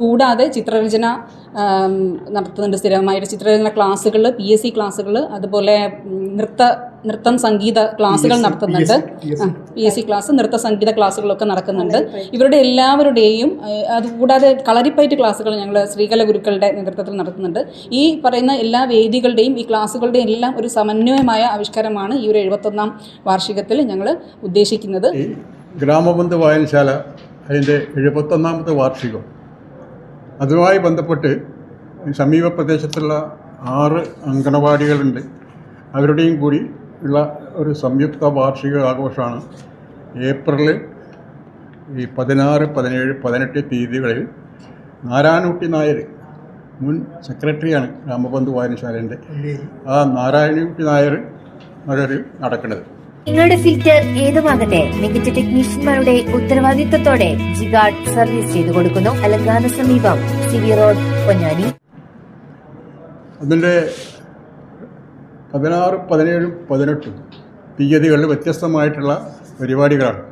കൂടാതെ ചിത്രരചന നടത്തുന്നുണ്ട്. സ്ഥിരമായിട്ട് ചിത്രരചന ക്ലാസ്സുകൾ പി എസ് സി ക്ലാസ്സുകൾ അതുപോലെ നൃത്ത നൃത്തം സംഗീത ക്ലാസ്സുകൾ നടത്തുന്നുണ്ട്. പി എസ് സി ക്ലാസ് നൃത്ത സംഗീത ക്ലാസ്സുകളൊക്കെ നടക്കുന്നുണ്ട്. ഇവരുടെ എല്ലാവരുടെയും അതുകൂടാതെ കളരിപ്പയറ്റ് ക്ലാസ്സുകൾ ഞങ്ങൾ ശ്രീകല ഗുരുക്കളുടെ നേതൃത്വത്തിൽ നടത്തുന്നുണ്ട്. ഈ പറയുന്ന എല്ലാ വേദികളുടെയും ഈ ക്ലാസ്സുകളുടെയും എല്ലാം ഒരു സമന്വയമായ ആവിഷ്കാരമാണ് ഈ ഒരു എഴുപത്തൊന്നാം വാർഷികത്തിൽ ഞങ്ങൾ ഉദ്ദേശിക്കുന്നത്. ഗ്രാമബന്ധു വായനശാല അതിന്റെ എഴുപത്തൊന്നാമത്തെ വാർഷികം അതുമായി ബന്ധപ്പെട്ട് സമീപ പ്രദേശത്തുള്ള ആറ് അങ്കണവാടികളുണ്ട് അവരുടെയും കൂടി ഉള്ള ഒരു സംയുക്ത വാർഷിക ആഘോഷമാണ് ഏപ്രിൽ ഈ പതിനാറ് പതിനേഴ് പതിനെട്ട് തീയതികളിൽ നാരായണുട്ടി നായർ മുൻ സെക്രട്ടറിയാണ് രാമബന്ധു വായനശാലേന്റെ ആ നാരായണുട്ടി നായർ അതൊരു നടക്കുന്നത്. നിങ്ങളുടെ ഫിൽറ്റർ ഏതുമാകട്ടെ മികച്ച ടെക്നീഷ്യന്മാരുടെ ഉത്തരവാദിത്തത്തോടെ ജിഗാർഡ് സർവീസ് ചെയ്തു കൊടുക്കുന്നു. അലങ്കാന സമീപം സിവി റോഡ് പൊന്നാനി. അതിന്റെ പതിനാറ് പതിനേഴും പതിനെട്ടും തീയതികളിൽ വ്യത്യസ്തമായിട്ടുള്ള പരിപാടികളാണ്.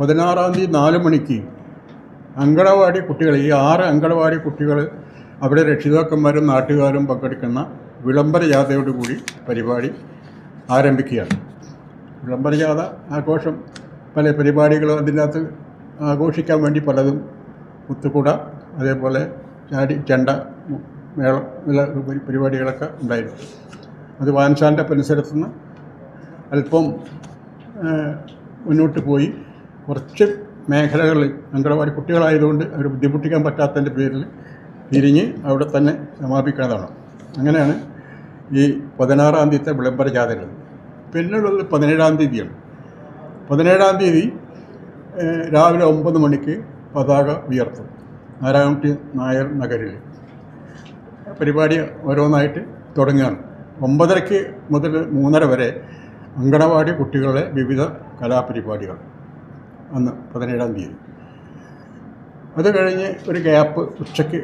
പതിനാറാം തീയതി നാല് മണിക്ക് അങ്കണവാടി കുട്ടികൾ ഈ ആറ് അങ്കണവാടി കുട്ടികൾ അവിടെ രക്ഷിതാക്കന്മാരും നാട്ടുകാരും പങ്കെടുക്കുന്ന വിളംബര ജാഥയോടുകൂടി പരിപാടി ആരംഭിക്കുകയാണ്. വിളംബര ജാഥ ആഘോഷം പല പരിപാടികളും അതിനകത്ത് ആഘോഷിക്കാൻ വേണ്ടി പലതും മുത്തുകുട അതേപോലെ ചാടി ചെണ്ട മേളം നല്ല പരിപാടികളൊക്കെ ഉണ്ടായിരുന്നു. അത് വാൻസാന്റെ പരിസരത്തു നിന്ന് അല്പം മുന്നോട്ട് പോയി. കുറച്ച് മേഖലകളിൽ അങ്കണവാടി കുട്ടികളായതുകൊണ്ട് അവർ ബുദ്ധിമുട്ടിക്കാൻ പറ്റാത്തതിന്റെ പേരിൽ തിരിഞ്ഞ് അവിടെ തന്നെ സമാപിക്കുന്നതാണ്. അങ്ങനെയാണ് ഈ പതിനാറാം തീയതി വിളംബര ജാഥകൾ പിന്നുള്ളത് പതിനേഴാം തീയതിയാണ്. പതിനേഴാം തീയതി രാവിലെ ഒമ്പത് മണിക്ക് പതാക ഉയർത്തും. നാരായണട്ടി നായർ നഗരിൽ പരിപാടി ഓരോന്നായിട്ട് തുടങ്ങുകയാണ്. ഒമ്പതരയ്ക്ക് മുതൽ മൂന്നര വരെ അങ്കണവാടി കുട്ടികളുടെ വിവിധ കലാപരിപാടികൾ അന്ന് പതിനേഴാം തീയതി. അത് കഴിഞ്ഞ് ഒരു ഗ്യാപ്പ് ഉച്ചയ്ക്ക്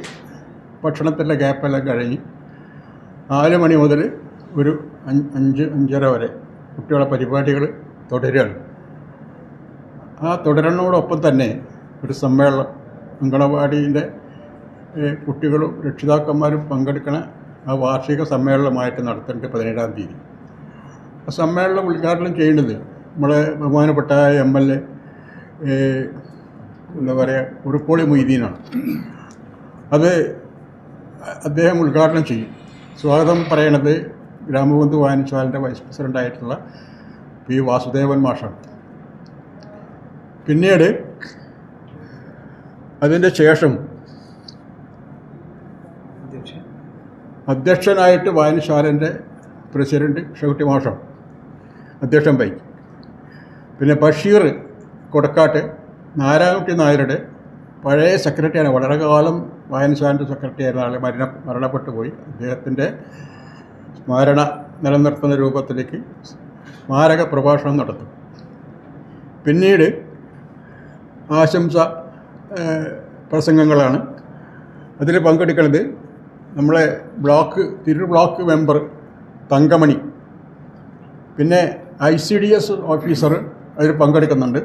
ഭക്ഷണത്തിന്റെ ഗ്യാപ്പെല്ലാം കഴിഞ്ഞ് നാല് മണി മുതൽ ഒരു അഞ്ച് അഞ്ചര വരെ കുട്ടികളുടെ പരിപാടികൾ തുടരുകയാണ്. ആ തുടരുന്നതോടൊപ്പം തന്നെ ഒരു സമ്മേളനം അങ്കണവാടീന്റെ കുട്ടികളും രക്ഷിതാക്കന്മാരും പങ്കെടുക്കുന്ന ആ വാർഷിക സമ്മേളനമായിട്ട് നടത്തേണ്ടത് പതിനേഴാം തീയതി. ആ സമ്മേളനം ഉദ്ഘാടനം ചെയ്യേണ്ടത് നമ്മളെ ബഹുമാനപ്പെട്ട എം എൽ എ എന്താ പറയുക ഉറുപ്പോളി മൊയ്തീനാണ്. അത് അദ്ദേഹം ഉദ്ഘാടനം ചെയ്യും. സ്വാഗതം പറയണത് ഗ്രാമബന്ധു വായനശാലിന്റെ വൈസ് പ്രസിഡന്റായിട്ടുള്ള പി വാസുദേവൻ മാഷാണ്. പിന്നീട് അതിന്റെ ശേഷം അധ്യക്ഷനായിട്ട് വായനശാലന്റെ പ്രസിഡന്റ് ഷെകുട്ടി മാഷം അധ്യക്ഷൻ പൈ. പിന്നെ ബഷീർ കൊടക്കാട്ട് നാരായണകുട്ടി നായരുടെ പഴയ സെക്രട്ടറിയാണ് വളരെ കാലം വായനശാലന്റെ സെക്രട്ടറി ആയിരുന്ന ആൾ മരണ മരണപ്പെട്ടു പോയി. അദ്ദേഹത്തിന്റെ സ്മരണ നിലനിർത്തുന്ന രൂപത്തിലേക്ക് സ്മാരക പ്രഭാഷണം നടത്തും. പിന്നീട് ആശംസ പ്രസംഗങ്ങളാണ്. അതിൽ പങ്കെടുക്കുന്നത് നമ്മളെ ബ്ലോക്ക് തിരു ബ്ലോക്ക് മെമ്പർ തങ്കമണി. പിന്നെ I C D S officer അതിൽ പങ്കെടുക്കുന്നുണ്ട്.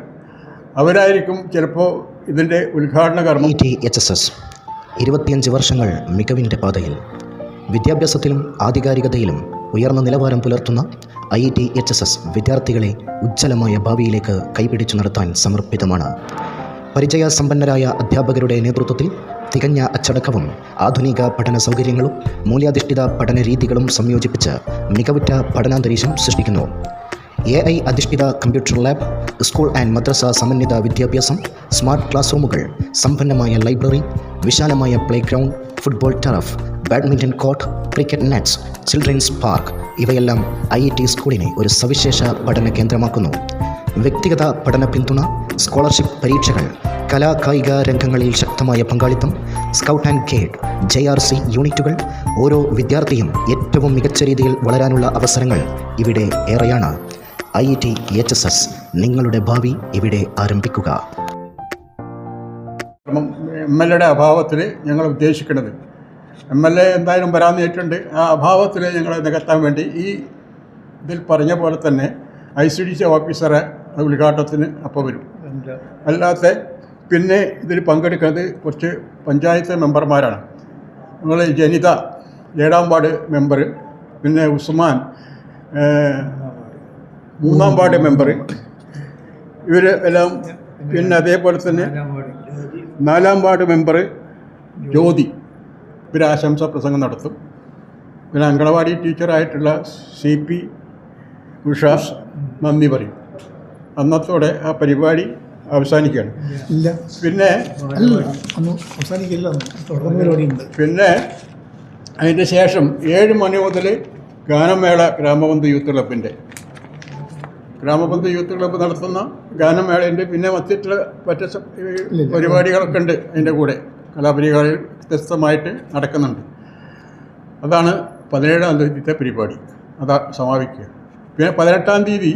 അവരായിരിക്കും ചിലപ്പോൾ ഇതിന്റെ ഉദ്ഘാടന കർമ്മം. ഇരുപത്തിയഞ്ച് വർഷങ്ങൾ മികവിന്റെ പാതയിൽ വിദ്യാഭ്യാസത്തിലും ആധികാരികതയിലും ഉയർന്ന നിലവാരം പുലർത്തുന്ന I T H S S വിദ്യാർത്ഥികളെ ഉജ്ജ്വലമായ ഭാവിയിലേക്ക് കൈപിടിച്ചു നടത്താൻ സമർപ്പിതമാണ്. പരിചയസമ്പന്നരായ അധ്യാപകരുടെ നേതൃത്വത്തിൽ തികഞ്ഞ അച്ചടക്കവും ആധുനിക പഠന സൗകര്യങ്ങളും മൂല്യാധിഷ്ഠിത പഠന രീതികളും സംയോജിപ്പിച്ച് മികവുറ്റ പഠനാന്തരീക്ഷം സൃഷ്ടിക്കുന്നു. എ ഐ അധിഷ്ഠിത കമ്പ്യൂട്ടർ ലാബ് സ്കൂൾ ആൻഡ് മദ്രസ സമന്വിത വിദ്യാഭ്യാസം സ്മാർട്ട് ക്ലാസ് റൂമുകൾ സമ്പന്നമായ ലൈബ്രറി വിശാലമായ playground football turf badminton court cricket nets children's park ഇവയെല്ലാം ഐ ഐ ടി സ്കൂളിനെ ഒരു സവിശേഷ പഠന കേന്ദ്രമാക്കുന്നു. വ്യക്തിഗത പഠന പിന്തുണ സ്കോളർഷിപ്പ് പരീക്ഷകൾ കലാ കായിക രംഗങ്ങളിൽ ശക്തമായ പങ്കാളിത്തം scout and guide J R C യൂണിറ്റുകൾ ഓരോ വിദ്യാർത്ഥിയും ഏറ്റവും മികച്ച രീതിയിൽ വളരാനുള്ള അവസരങ്ങൾ ഇവിടെ ഏറെയാണ്. I T H S S നിങ്ങളുടെ ഭാവി ഇവിടെ ആരംഭിക്കുക. എം എൽ എയുടെ അഭാവത്തിൽ ഞങ്ങൾ ഉദ്ദേശിക്കുന്നത് എം എൽ എ എന്തായാലും വരാൻ നേരിട്ടുണ്ട് ആ അഭാവത്തിൽ ഞങ്ങളെ നികത്താൻ വേണ്ടി ഈ ഇതിൽ പറഞ്ഞ പോലെ തന്നെ ഐ സി ഡി സി ഓഫീസറെ ഉദ്ഘാടനത്തിന് അപ്പോൾ വരും. അല്ലാത്ത പിന്നെ ഇതിൽ പങ്കെടുക്കുന്നത് കുറച്ച് പഞ്ചായത്ത് മെമ്പർമാരാണ്. നമ്മൾ ജനിത ഏഴാം വാർഡ് മെമ്പർ പിന്നെ ഉസ്മാൻ മൂന്നാം വാർഡ് മെമ്പർ ഇവർ എല്ലാം പിന്നെ അതേപോലെ തന്നെ നാലാം വാർഡ് മെമ്പർ ജ്യോതി. ആശംസാ പ്രസംഗം നടത്തും. പിന്നെ അങ്കണവാടി ടീച്ചറായിട്ടുള്ള സി പി ഉഷ നന്ദി പറയും. അന്നത്തോടെ ആ പരിപാടി അവസാനിക്കുകയാണ്. ഇല്ല. പിന്നെ അവസാനിക്കില്ല പിന്നെ അതിന്റെ ശേഷം ഏഴ് മണി മുതൽ ഗാനമേള ഗ്രാമബന്ധു യൂത്ത് ക്ലബിന്റെ ഗ്രാമബന്ധു യൂത്ത് ക്ലബ്ബ് നടത്തുന്ന ഗാനമേളയുണ്ട് പിന്നെ മറ്റിട്ടുള്ള മറ്റ് പരിപാടികളൊക്കെ ഉണ്ട് അതിന്റെ കൂടെ. കലാപരിപാടികൾ വ്യത്യസ്തമായിട്ട് നടക്കുന്നുണ്ട്. അതാണ് പതിനേഴാം തീയതിത്തെ പരിപാടി. അതാ സമാപിക്കുക. പിന്നെ പതിനെട്ടാം തീയതി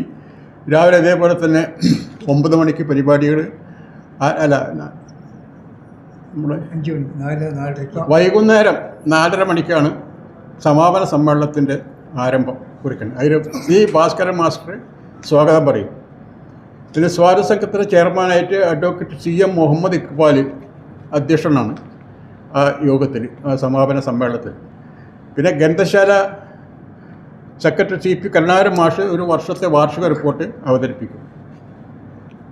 രാവിലെ അതേപോലെ തന്നെ ഒമ്പത് മണിക്ക് പരിപാടികൾ അല്ല നമ്മുടെ അഞ്ച് മണി നാല് നാലര വൈകുന്നേരം നാലര മണിക്കാണ് സമാപന സമ്മേളനത്തിന്റെ ആരംഭം കുറിക്കുന്നത് അതിൽ സി ഭാസ്കരൻ മാസ്റ്റർ സ്വാഗതം പറയും. പിന്നെ സ്വാഗത സംഘത്തിന്റെ ചെയർമാനായിട്ട് advocate C M Muhammad Iqbal അധ്യക്ഷനാണ്. യോഗത്തിൽ ആ സമാപന സമ്മേളനത്തിൽ. പിന്നെ ഗ്രന്ഥശാല സെക്രട്ടറി സി പി കരുണാകരൻ മാഷ് ഒരു വർഷത്തെ വാർഷിക റിപ്പോർട്ട് അവതരിപ്പിക്കും.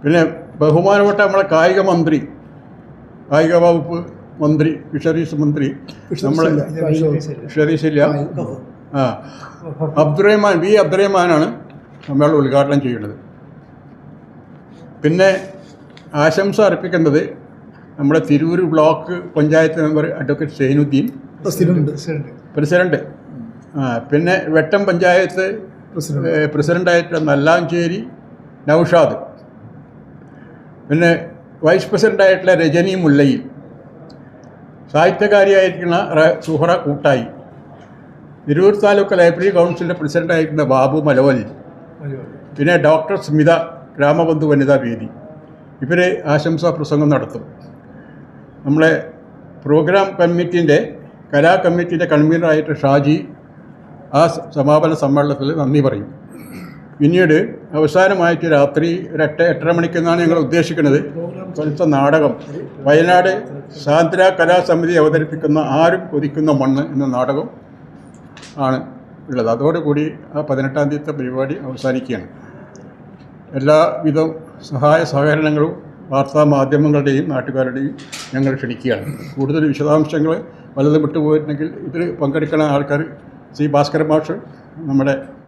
പിന്നെ ബഹുമാനപ്പെട്ട നമ്മളെ കായിക മന്ത്രി കായിക വകുപ്പ് മന്ത്രി ഫിഷറീസ് മന്ത്രി നമ്മൾ ഫിഷറീസ് ഇല്ല. ആ. അബ്ദുറഹ്മാൻ വി അബ്ദുറഹ്മാനാണ് നമ്മൾ ഉദ്ഘാടനം ചെയ്യുന്നത്. പിന്നെ ആശംസ അർപ്പിക്കേണ്ടത് നമ്മുടെ Tirur block panchayat member advocate Zainuddin president. പിന്നെ വെട്ടം പഞ്ചായത്ത് പ്രസിഡന്റായിട്ടുള്ള നല്ലാഞ്ചേരി നൗഷാദ്. പിന്നെ വൈസ് പ്രസിഡന്റായിട്ടുള്ള രജനി മുല്ലയിൽ സാഹിത്യകാരിയായിരിക്കുന്ന സുഹറ കൂട്ടായി. തിരൂർ താലൂക്ക് ലൈബ്രറി കൗൺസിലിന്റെ പ്രസിഡന്റായിരിക്കുന്ന ബാബു മലവൽ. പിന്നെ ഡോക്ടർ സ്മിത ഗ്രാമബന്ധു വനിതാ വേദി. ഇവർ ആശംസാ പ്രസംഗം നടത്തും. നമ്മളെ പ്രോഗ്രാം കമ്മിറ്റിന്റെ കലാ കമ്മിറ്റിന്റെ കൺവീനറായിട്ട് ഷാജി ആ സമാപന സമ്മേളനത്തിൽ നന്ദി പറയും. പിന്നീട് അവസാനമായിട്ട് രാത്രി ഒരു എട്ട് എട്ടര മണിക്കെന്നാണ് ഞങ്ങൾ ഉദ്ദേശിക്കുന്നത്. സ്വന്ത നാടകം. വയനാട് സാന്ദ്ര കലാസമിതി അവതരിപ്പിക്കുന്ന ആരും കൊതിക്കുന്ന മണ്ണ് എന്ന നാടകം ആണ് ഉള്ളത്. അതോടുകൂടി ആ പതിനെട്ടാം തീയതി പരിപാടി അവസാനിക്കുകയാണ്. എല്ലാവിധ സഹായ സഹകരണങ്ങളും വാർത്താ മാധ്യമങ്ങളുടെയും നാട്ടുകാരുടെയും ഞങ്ങൾ ക്ഷണിക്കുകയാണ്. കൂടുതൽ വിശദാംശങ്ങൾ വല്ലതും വിട്ടുപോയിട്ടുണ്ടെങ്കിൽ ഇതിൽ പങ്കെടുക്കുന്ന ആൾക്കാർ സി ഭാസ്കര മാഷ് നമ്മുടെ